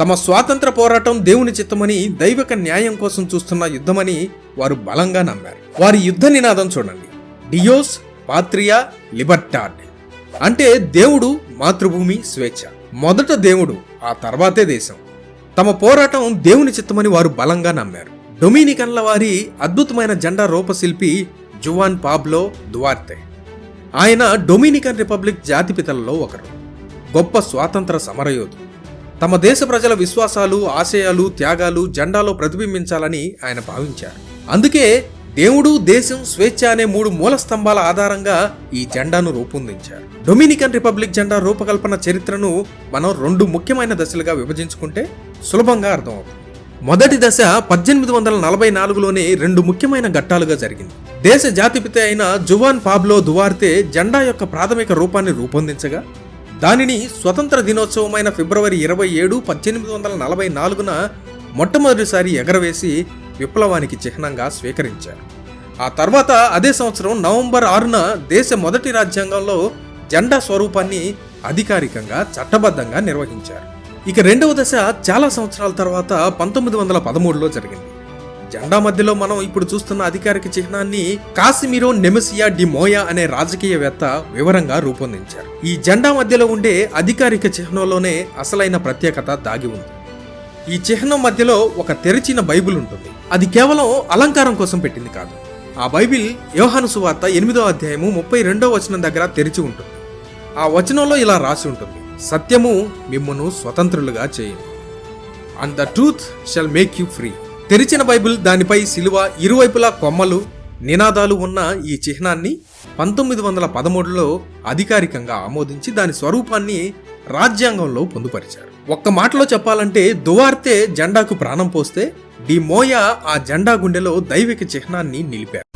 తమ స్వాతంత్ర పోరాటం దేవుని చిత్తమని దైవిక న్యాయం కోసం చూస్తున్న యుద్ధమని వారు బలంగా నమ్మారు. వారి యుద్ధ నినాదం చూడండి. డియోస్ పాత్రియా లిబర్టాడ్. అంటే దేవుడు మాతృభూమి స్వేచ్ఛ. మొదట దేవుడు ఆ తర్వాతే దేశం. తమ పోరాటం దేవుని చిత్తమని వారు బలంగా నమ్మారు. డొమినికన్ల వారి అద్భుతమైన జెండా రూపశిల్పి జువాన్ పాబ్లో దువార్తే. ఆయన డొమినికన్ రిపబ్లిక్ జాతిపితలలో ఒకరు. గొప్ప స్వాతంత్ర సమరయోధుడు. తమ దేశ ప్రజల విశ్వాసాలు ఆశయాలు త్యాగాలు జెండాలో ప్రతిబింబించాలని ఆయన భావించారు. అందుకే దేవుడు దేశం స్వేచ్ఛ అనే మూడు మూల స్తంభాల ఆధారంగా ఈ జెండాను రూపొందించారు. డొమినికన్ రిపబ్లిక్ జెండా రూపకల్పన చరిత్రను మనం రెండు ముఖ్యమైన దశలుగా విభజించుకుంటే సులభంగా అర్థమవుతుంది. మొదటి దశ పద్దెనిమిది వందల నలభై నాలుగులోనే రెండు ముఖ్యమైన ఘట్టాలుగా జరిగింది. దేశ జాతిపిత అయిన జువాన్ పాబ్లో దువార్తే జెండా యొక్క ప్రాథమిక రూపాన్ని రూపొందించగా దానిని స్వతంత్ర దినోత్సవమైన ఫిబ్రవరి ఇరవై ఏడు పద్దెనిమిది వందల నలభై నాలుగున మొట్టమొదటిసారి ఎగరవేసి విప్లవానికి చిహ్నంగా స్వీకరించారు. ఆ తర్వాత అదే సంవత్సరం నవంబర్ ఆరున దేశ మొదటి రాజ్యాంగంలో జెండా స్వరూపాన్ని అధికారికంగా చట్టబద్ధంగా నిర్వహించారు. ఇక రెండవ దశ చాలా సంవత్సరాల తర్వాత పంతొమ్మిది వందల పదమూడులో జరిగింది. జెండా మధ్యలో మనం ఇప్పుడు చూస్తున్న అధికారిక చిహ్నాన్ని కాసిమిరో నెమెసియా డి మోయా అనే రాజకీయవేత్త వివరంగా రూపొందించారు. ఈ జెండా మధ్యలో ఉండే అధికారిక చిహ్నంలోనే అసలైన ప్రత్యేకత దాగి ఉంది. ఈ చిహ్నం మధ్యలో ఒక తెరిచిన బైబిల్ ఉంటుంది. అది కేవలం అలంకారం కోసం పెట్టింది కాదు. ఆ బైబిల్ యోహాను సువార్త ఎనిమిదో అధ్యాయము ముప్పై రెండో వచనం దగ్గర తెరిచి ఉంటుంది. ఆ వచనంలో ఇలా రాసి ఉంటుంది. సత్యము మిమ్మను స్వతంత్రులుగా చేయండి and the truth shall make you free తెరిచిన బైబిల్ దానిపై సిలువ ఇరువైపులా కొమ్మలు నినాదాలు ఉన్న ఈ చిహ్నాన్ని పంతొమ్మిది వందల పదమూడులో అధికారికంగా ఆమోదించి దాని స్వరూపాన్ని రాజ్యాంగంలో పొందుపరిచారు. ఒక్క మాటలో చెప్పాలంటే దువార్తే జెండాకు ప్రాణం పోస్తే డి మోయా ఆ జెండా గుండెలో దైవిక చిహ్నాన్ని నిలిపారు.